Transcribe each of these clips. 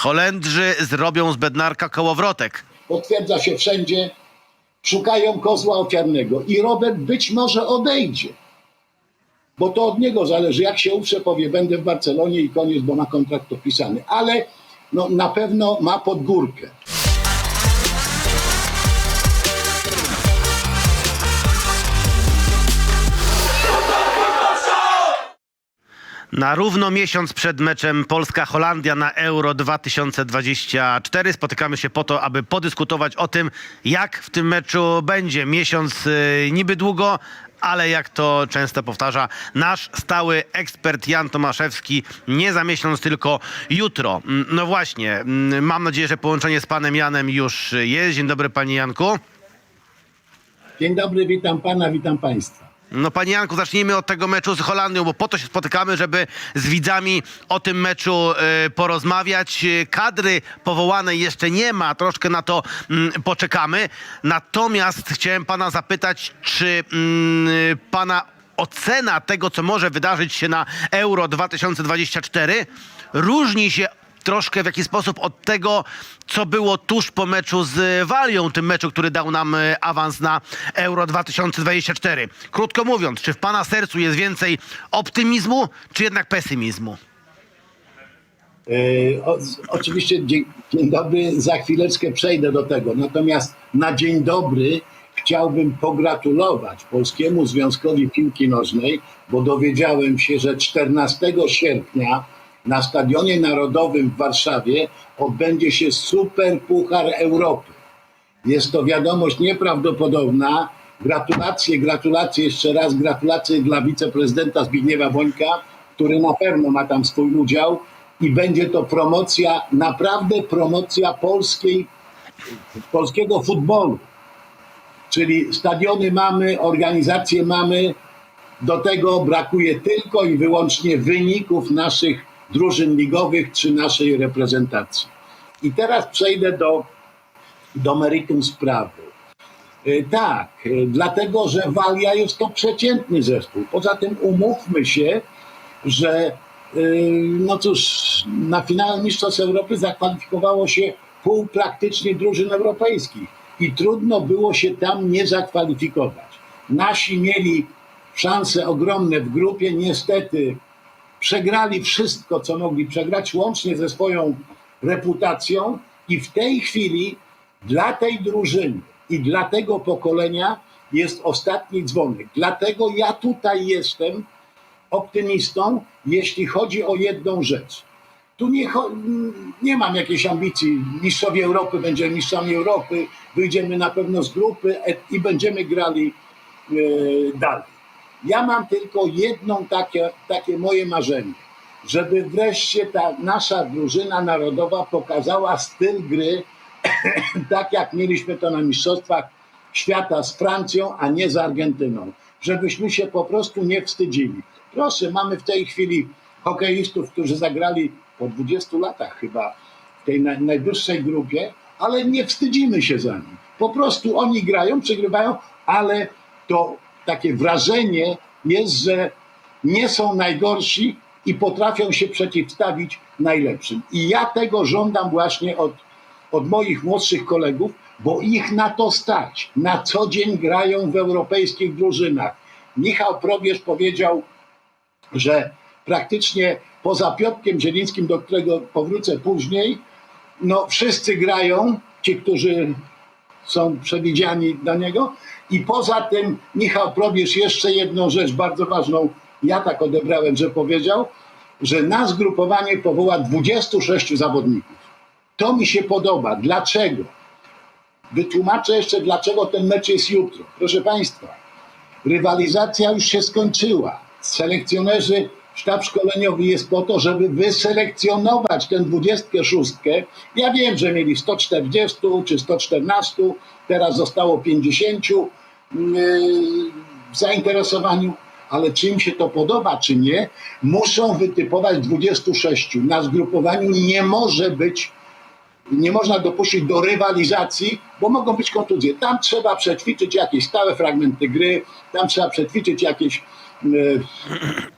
Holendrzy zrobią z Bednarka kołowrotek. potwierdza się wszędzie, szukają kozła ofiarnego i Robert być może odejdzie. Bo to od niego zależy, jak się uprze, powie, będę w Barcelonie i koniec, bo ma kontrakt podpisany. Ale no, na pewno ma podgórkę. Na równo miesiąc przed meczem Polska-Holandia na Euro 2024 spotykamy się po to, aby podyskutować o tym, jak w tym meczu będzie. Miesiąc y, niby długo, ale jak to często powtarza nasz stały ekspert Jan Tomaszewski, nie za miesiąc, tylko jutro. Mm, No właśnie, mm, mam nadzieję, że połączenie z panem Janem już jest. Dzień dobry, panie Janku. Dzień dobry, witam pana, witam państwa. No panie Janku, zacznijmy od tego meczu z Holandią, bo po to się spotykamy, żeby z widzami o tym meczu e, porozmawiać. E, Kadry powołanej jeszcze nie ma, troszkę na to mm, poczekamy. Natomiast chciałem pana zapytać, czy mm, pana ocena tego, co może wydarzyć się na Euro 2024 różni się troszkę w jakiś sposób od tego, co było tuż po meczu z Walią, tym meczu, który dał nam e, awans na Euro 2024. Krótko mówiąc, czy w pana sercu jest więcej optymizmu, czy jednak pesymizmu? E, o, oczywiście dzień, dzień dobry, za chwileczkę przejdę do tego. Natomiast na dzień dobry chciałbym pogratulować Polskiemu Związkowi Piłki Nożnej, bo dowiedziałem się, że 14 sierpnia na Stadionie Narodowym w Warszawie odbędzie się Super Puchar Europy. Jest to wiadomość nieprawdopodobna. Gratulacje, gratulacje jeszcze raz, gratulacje dla wiceprezydenta Zbigniewa Bońka, który na pewno ma tam swój udział i będzie to promocja, naprawdę promocja polskiej, polskiego futbolu. Czyli stadiony mamy, organizacje mamy, do tego brakuje tylko i wyłącznie wyników naszych drużyn ligowych czy naszej reprezentacji. I teraz przejdę do, do meritum sprawy. Y, Tak, y, dlatego że Walia jest to przeciętny zespół. Poza tym umówmy się, że y, no cóż, na finał Mistrzostw Europy zakwalifikowało się pół praktycznie drużyn europejskich i trudno było się tam nie zakwalifikować. Nasi mieli szanse ogromne w grupie, niestety przegrali wszystko, co mogli przegrać, łącznie ze swoją reputacją i w tej chwili dla tej drużyny i dla tego pokolenia jest ostatni dzwonek. Dlatego ja tutaj jestem optymistą, jeśli chodzi o jedną rzecz. Tu nie, nie mam jakiejś ambicji. Mistrzowie Europy będziemy mistrzami Europy, wyjdziemy na pewno z grupy e- i będziemy grali e, dalej. Ja mam tylko jedną takie, takie moje marzenie, żeby wreszcie ta nasza drużyna narodowa pokazała styl gry, tak jak mieliśmy to na Mistrzostwach Świata z Francją, a nie z Argentyną. Żebyśmy się po prostu nie wstydzili. Proszę, mamy w tej chwili hokeistów, którzy zagrali po 20 latach chyba w tej naj, najwyższej grupie, ale nie wstydzimy się za nich. Po prostu oni grają, przegrywają, ale to takie wrażenie jest, że nie są najgorsi i potrafią się przeciwstawić najlepszym. I ja tego żądam właśnie od, od moich młodszych kolegów, bo ich na to stać. Na co dzień grają w europejskich drużynach. Michał Probierz powiedział, że praktycznie poza Piotrkiem Zielińskim, do którego powrócę później, no wszyscy grają, ci, którzy są przewidziani do niego. I poza tym Michał Probierz jeszcze jedną rzecz bardzo ważną, ja tak odebrałem, że powiedział, że na zgrupowanie powoła 26 zawodników. To mi się podoba. Dlaczego? Wytłumaczę jeszcze, dlaczego ten mecz jest jutro. Proszę Państwa, rywalizacja już się skończyła. Selekcjonerzy, sztab szkoleniowy jest po to, żeby wyselekcjonować tę 26. Ja wiem, że mieli 140 czy 114, teraz zostało 50 yy, w zainteresowaniu, ale czy im się to podoba, czy nie, muszą wytypować 26. Na zgrupowaniu nie może być nie można dopuścić do rywalizacji, bo mogą być kontuzje. Tam trzeba przećwiczyć jakieś stałe fragmenty gry, tam trzeba przećwiczyć jakieś e,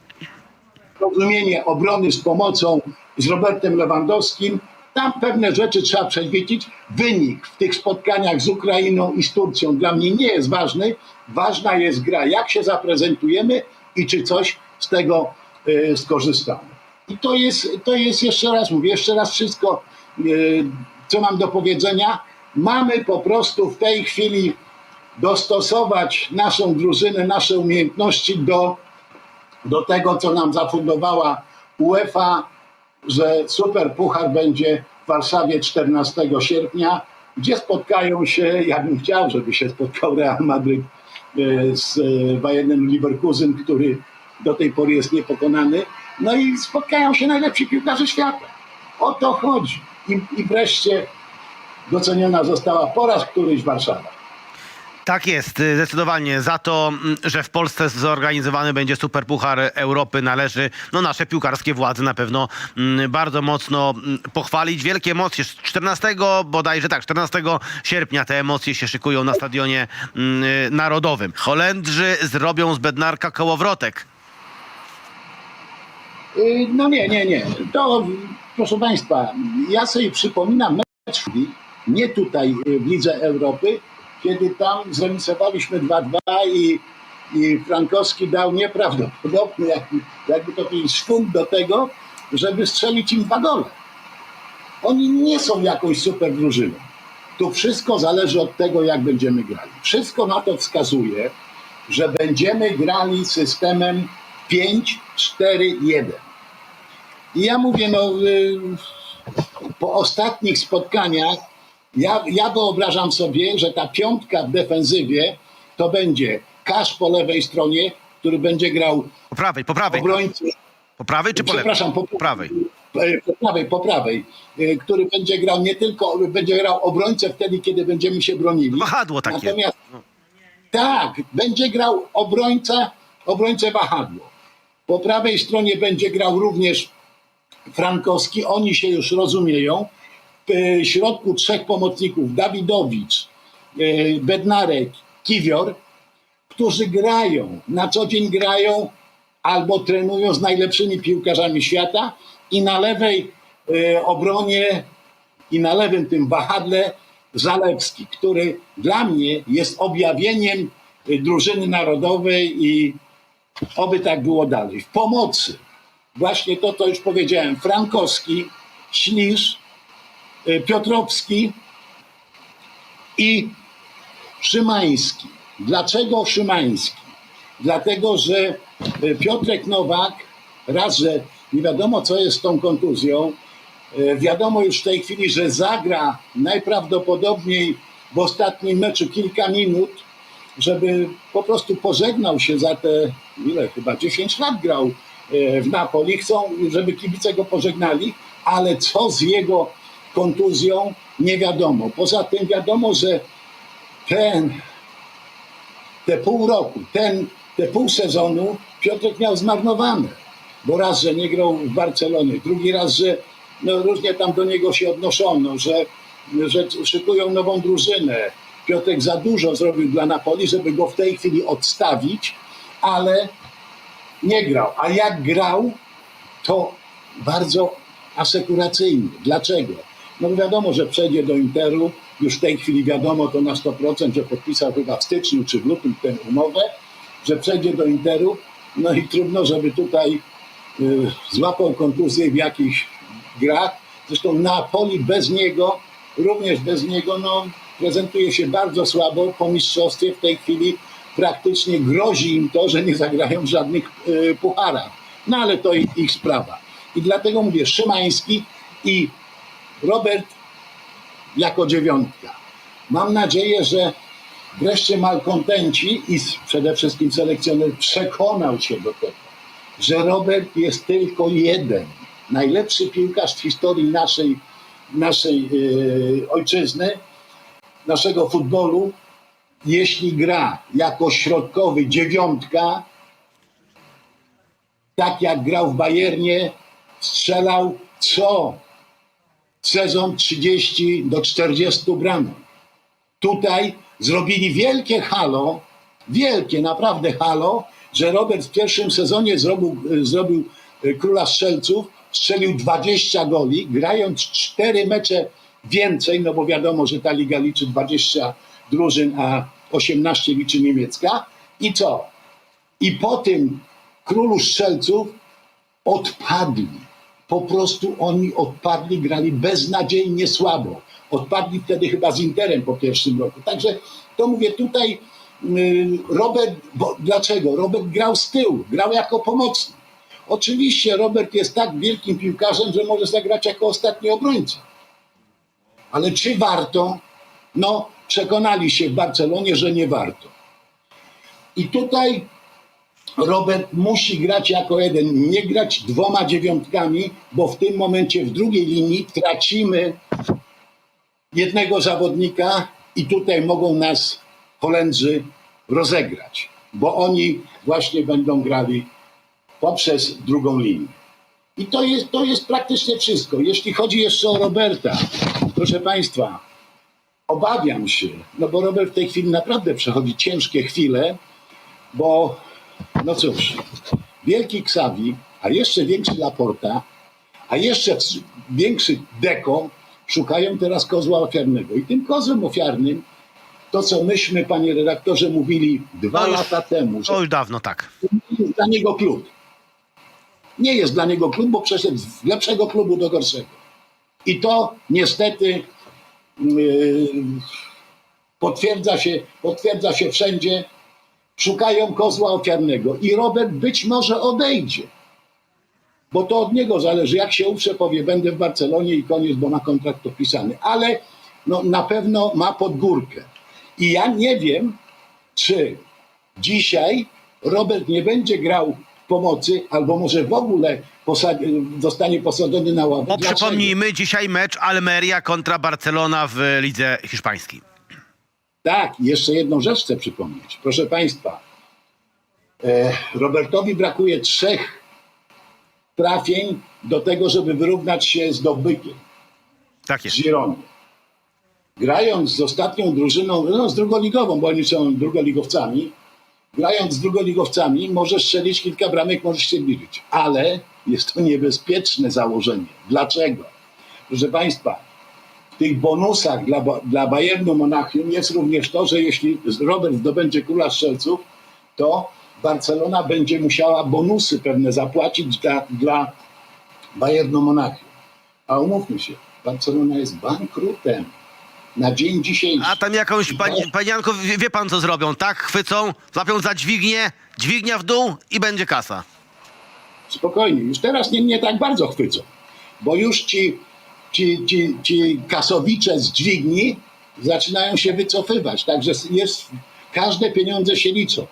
rozumienie obrony z pomocą z Robertem Lewandowskim Tam pewne rzeczy trzeba przewidzieć. Wynik w tych spotkaniach z Ukrainą i z Turcją dla mnie nie jest ważny. Ważna jest gra, jak się zaprezentujemy i czy coś z tego y, skorzystamy. I to jest, to jest jeszcze raz mówię, jeszcze raz wszystko, y, co mam do powiedzenia. Mamy po prostu w tej chwili dostosować naszą drużynę, nasze umiejętności do, do tego, co nam zafundowała UEFA, że Super Puchar będzie w Warszawie 14 sierpnia, gdzie spotkają się, ja bym chciał, żeby się spotkał Real Madryt e, z e, Bayernem Leverkusen, który do tej pory jest niepokonany. No i spotkają się najlepsi piłkarze świata. O to chodzi. I, i wreszcie doceniona została po raz któryś Warszawa. Tak jest, y, zdecydowanie. Za to, mm, że w Polsce zorganizowany będzie Superpuchar Europy należy no, nasze piłkarskie władze na pewno mm, bardzo mocno mm, pochwalić. Wielkie emocje. 14 bodajże tak, 14 sierpnia te emocje się szykują na stadionie y, narodowym. Holendrzy zrobią z Bednarka kołowrotek. Y, No nie, nie, nie. To, proszę Państwa, ja sobie przypominam mecz, nie tutaj w Lidze Europy, kiedy tam zremisowaliśmy 2-2 i, i Frankowski dał nieprawdopodobny, jakby, jakby to powiedzieć, szwung do tego, żeby strzelić im dwa gole. Oni nie są jakąś super drużyną. Tu wszystko zależy od tego, jak będziemy grali. Wszystko na to wskazuje, że będziemy grali systemem 5-4-1. I ja mówię, no, y, po ostatnich spotkaniach, ja, ja wyobrażam sobie, że ta piątka w defensywie to będzie Kasz po lewej stronie, który będzie grał Po prawej, po prawej. obrońcę. Po prawej czy po lewej? Przepraszam, po, Po prawej. e, Po prawej, po prawej, e, który będzie grał nie tylko, będzie grał obrońcę wtedy, kiedy będziemy się bronili. Wahadło takie. Natomiast tak, będzie grał obrońca, obrońcę wahadło. Po prawej stronie będzie grał również Frankowski, oni się już rozumieją. W środku trzech pomocników, Dawidowicz, e, Bednarek, Kiwior, którzy grają, na co dzień grają albo trenują z najlepszymi piłkarzami świata i na lewej e, obronie i na lewym tym wahadle Zalewski, który dla mnie jest objawieniem drużyny narodowej i oby tak było dalej. W pomocy właśnie to, co już powiedziałem, Frankowski, Ślisz, Piotrowski i Szymański. Dlaczego Szymański? Dlatego, że y, Piotrek Nowak raz, że nie wiadomo co jest z tą kontuzją, E, Wiadomo już w tej chwili, że zagra najprawdopodobniej w ostatnim meczu kilka minut, żeby po prostu pożegnał się za te, ile chyba 10 lat grał w Napoli. Chcą, żeby kibice go pożegnali, ale co z jego kontuzją, nie wiadomo. Poza tym wiadomo, że ten, te pół roku, ten, te pół sezonu Piotrek miał zmarnowane. Bo raz, że nie grał w Barcelonie, drugi raz, że no, różnie tam do niego się odnoszono, że, że szykują nową drużynę. Piotrek za dużo zrobił dla Napoli, żeby go w tej chwili odstawić, ale nie grał. A jak grał, to bardzo asekuracyjnie. Dlaczego? No wiadomo, że przejdzie do Interu, już w tej chwili wiadomo to na 100%, że podpisał chyba w styczniu czy w lutym tę umowę, że przejdzie do Interu, no i trudno, żeby tutaj y, złapał kontuzję w jakichś grach. Zresztą Napoli bez niego, również bez niego, no, prezentuje się bardzo słabo po mistrzostwie. W tej chwili praktycznie grozi im to, że nie zagrają w żadnych y, pucharach. No ale to ich, ich sprawa. I dlatego mówię, Szymański i Robert jako dziewiątka. Mam nadzieję, że wreszcie malkontenci i przede wszystkim selekcjoner przekonał się do tego, że Robert jest tylko jeden. Najlepszy piłkarz w historii naszej, naszej yy, ojczyzny, naszego futbolu, jeśli gra jako środkowy dziewiątka, tak jak grał w Bayernie, strzelał co sezon 30 do 40 bramek. Tutaj zrobili wielkie halo, wielkie naprawdę halo, że Robert w pierwszym sezonie zrobił, zrobił e, króla strzelców, strzelił 20 goli, grając 4 mecze więcej, no bo wiadomo, że ta liga liczy 20 drużyn, a 18 liczy niemiecka. I co? I po tym królu strzelców odpadli. Po prostu oni odpadli, grali beznadziejnie słabo. Odpadli wtedy chyba z Interem po pierwszym roku. Także to mówię tutaj, y, Robert, bo dlaczego? Robert grał z tyłu, grał jako pomocnik. Oczywiście Robert jest tak wielkim piłkarzem, że może zagrać jako ostatni obrońca. Ale czy warto? No, przekonali się w Barcelonie, że nie warto. I tutaj Robert musi grać jako jeden, nie grać dwoma dziewiątkami, bo w tym momencie w drugiej linii tracimy jednego zawodnika i tutaj mogą nas Holendrzy rozegrać, bo oni właśnie będą grali poprzez drugą linię. I to jest, to jest praktycznie wszystko. Jeśli chodzi jeszcze o Roberta, proszę Państwa, obawiam się, no bo Robert w tej chwili naprawdę przechodzi ciężkie chwile, bo no cóż, wielki Xavi, a jeszcze większy Laporta, a jeszcze większy Deko szukają teraz kozła ofiarnego. I tym kozłem ofiarnym to, co myśmy, panie redaktorze, mówili dwa No już- lata temu, że To już dawno tak. nie jest dla niego klub. Nie jest dla niego klub, bo przeszedł z lepszego klubu do gorszego. I to niestety yy, potwierdza, się, potwierdza się wszędzie. Szukają kozła ofiarnego i Robert być może odejdzie. Bo to od niego zależy. Jak się uprze, powie, będę w Barcelonie i koniec, bo ma kontrakt podpisany. Ale no, na pewno ma podgórkę. I ja nie wiem, czy dzisiaj Robert nie będzie grał w pomocy, albo może w ogóle zostanie posadzony na ławę. Bo Dlaczego? przypomnijmy, dzisiaj mecz Almeria kontra Barcelona w lidze hiszpańskiej. Tak, i jeszcze jedną rzecz chcę przypomnieć. Proszę Państwa, e, Robertowi brakuje trzech trafień do tego, żeby wyrównać się z dobykiem Tak z jest. Girony. Grając z ostatnią drużyną, no z drugoligową, bo oni są drugoligowcami, grając z drugoligowcami możesz strzelić kilka bramek, możesz się bliżyć, ale jest to niebezpieczne założenie. Dlaczego? Proszę Państwa, tych bonusach dla, dla Bayernu Monachium jest również to, że jeśli Robert zdobędzie króla strzelców, to Barcelona będzie musiała bonusy pewne zapłacić dla, dla Bayernu Monachium. A umówmy się, Barcelona jest bankrutem na dzień dzisiejszy. A tam jakąś pani, panianko, wie, wie pan co zrobią, tak? Chwycą, złapią za dźwignię, dźwignia w dół i będzie kasa. Spokojnie, już teraz nie, nie tak bardzo chwycą, bo już ci, ci, ci, ci kasowicze z dźwigni zaczynają się wycofywać, także jest, każde pieniądze się liczą.